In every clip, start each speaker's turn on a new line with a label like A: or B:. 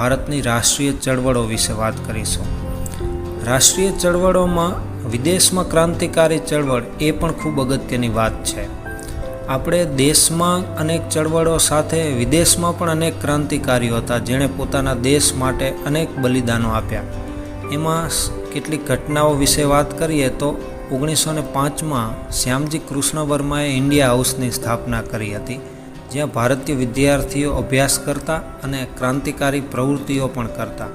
A: ભારતની રાષ્ટ્રીય ચળવળો વિશે વાત કરીશું. રાષ્ટ્રીય ચળવળોમાં વિદેશમાં ક્રાંતિકારી ચળવળ એ પણ ખૂબ અગત્યની વાત છે. આપણે દેશમાં અનેક ચળવળો સાથે વિદેશમાં પણ અનેક ક્રાંતિકારીઓ હતા જેણે પોતાના દેશ માટે અનેક બલિદાનો આપ્યા. એમાં કેટલીક ઘટનાઓ વિશે વાત કરીએ તો ઓગણીસો ને પાંચમાં શ્યામજી કૃષ્ણ વર્માએ ઇન્ડિયા હાઉસની સ્થાપના કરી હતી. જ્યાં ભારતીય વિદ્યાર્થીઓ અભ્યાસ કરતા અને ક્રાંતિકારી પ્રવૃત્તિઓ પણ કરતા.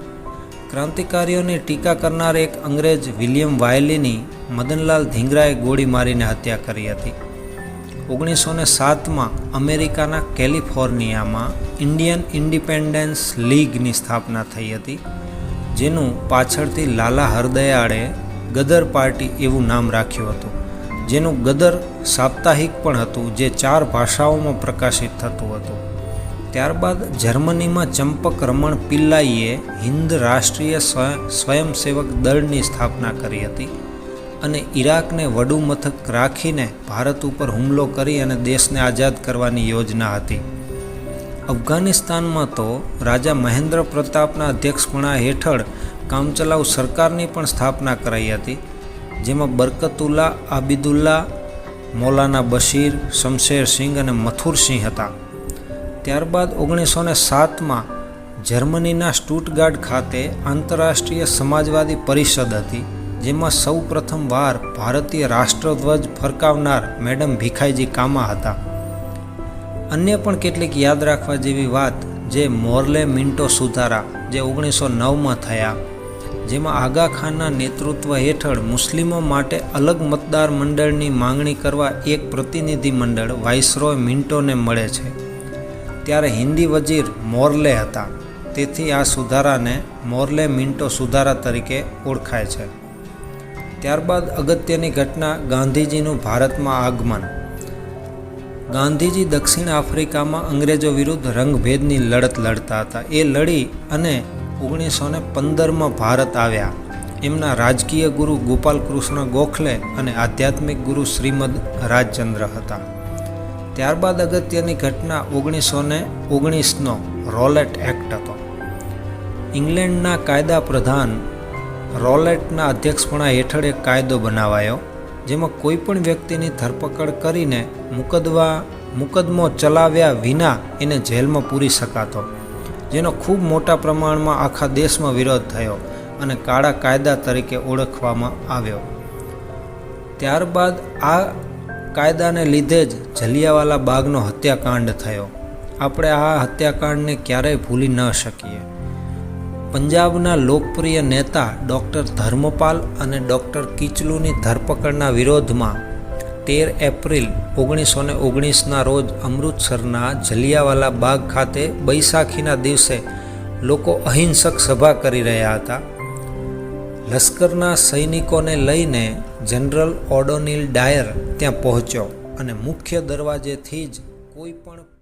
A: ક્રાંતિકારીઓની ટીકા કરનાર એક અંગ્રેજ વિલિયમ વાયલીની મદનલાલ ધીંગરાએ ગોળી મારીને હત્યા કરી હતી. ઓગણીસો ને સાતમાં અમેરિકાના કેલિફોર્નિયામાં ઇન્ડિયન ઇન્ડિપેન્ડન્સ લીગની સ્થાપના થઈ હતી, જેનું પાછળથી લાલા હરદયાળે ગદર પાર્ટી એવું નામ રાખ્યું હતું. જેનું ગદર સાપ્તાહિક પણ હતું, જે ચાર ભાષાઓમાં પ્રકાશિત થતું હતું. ત્યારબાદ જર્મનીમાં ચંપક રમણ પિલ્લાઈએ હિન્દ રાષ્ટ્રીય સ્વય- સ્વયંસેવક દળની સ્થાપના કરી હતી અને ઈરાકને વડુ મથક રાખીને ભારત ઉપર હુમલો કરી અને દેશને આઝાદ કરવાની યોજના હતી. અફઘાનિસ્તાનમાં તો રાજા મહેન્દ્ર પ્રતાપના અધ્યક્ષપણા હેઠળ કામચલાઉ સરકારની પણ સ્થાપના કરાઈ હતી. જેમાં બરકતુલ્લા, આબિદુલ્લા, મૌલાના બશીર, શમશેર સિંહ અને મથુર સિંહ હતા. ત્યારબાદ ઓગણીસો ને સાતમાં જર્મનીના સ્ટુટગાર્ડ ખાતે આંતરરાષ્ટ્રીય સમાજવાદી પરિષદ હતી, જેમાં સૌ પ્રથમવાર ભારતીય રાષ્ટ્રધ્વજ ફરકાવનાર મેડમ ભીખાઈજી કામા હતા. અન્ય પણ કેટલીક યાદ રાખવા જેવી વાત, જે મોરલે મિન્ટો સુધારા, જે ઓગણીસો નવમાં થયા. જેમાં આગા ખાનના નેતૃત્વ હેઠળ મુસ્લિમો માટે અલગ મતદાર મંડળની માંગણી કરવા એક પ્રતિનિધિ મંડળ વાઇસરોય મિન્ટોને મળે છે. ત્યારે હિન્દી વજીર મોરલે હતા. તેથી આ સુધારાને મોરલે મિન્ટો સુધારા તરીકે ઓળખાય છે. ત્યારબાદ અગત્યની ઘટના ગાંધીજીનું ભારતમાં આગમન. ગાંધીજી દક્ષિણ આફ્રિકામાં અંગ્રેજો વિરુદ્ધ રંગભેદની લડત લડતા હતા. એ લડી અને ઓગણીસો ને પંદરમાં ભારત આવ્યા. એમના રાજકીય ગુરુ ગોપાલ કૃષ્ણ ગોખલે અને આધ્યાત્મિક ગુરુ શ્રીમદ રાજચંદ્ર હતા. ત્યારબાદ અગત્યની ઘટના ઓગણીસો ને ઓગણીસનો રોલેટ એક્ટ હતો. ઇંગ્લેન્ડના કાયદા પ્રધાન રોલેટના અધ્યક્ષપણા હેઠળ એક કાયદો બનાવાયો, જેમાં કોઈ પણ વ્યક્તિની ધરપકડ કરીને મુકદવા મુકદમો ચલાવ્યા વિના એને જેલમાં પૂરી શકાતો. જેનો ખૂબ મોટા પ્રમાણમાં આખા દેશમાં વિરોધ થયો અને કાળા કાયદા તરીકે ઓળખવામાં આવ્યો. ત્યારબાદ આ કાયદાને લીધે જ જલિયાવાલા બાગનો હત્યાકાંડ થયો. આપણે આ હત્યાકાંડને ક્યારેય ભૂલી ન શકીએ. પંજાબના લોકપ્રિય નેતા ડૉક્ટર ધર્મપાલ અને ડૉક્ટર કિચલુની ધરપકડના વિરોધમાં તેર એપ્રિલ ઓગણીસો ને ઓગણીસના રોજ અમૃતસરના જલિયાવાલા બાગ ખાતે બૈસાખીના દિવસે લોકો અહિંસક સભા કરી રહ્યા હતા. લશ્કરના સૈનિકોને લઈને જનરલ ઓડોનિલ ડાયર ત્યાં પહોંચ્યો અને મુખ્ય દરવાજેથી જ કોઈ પણ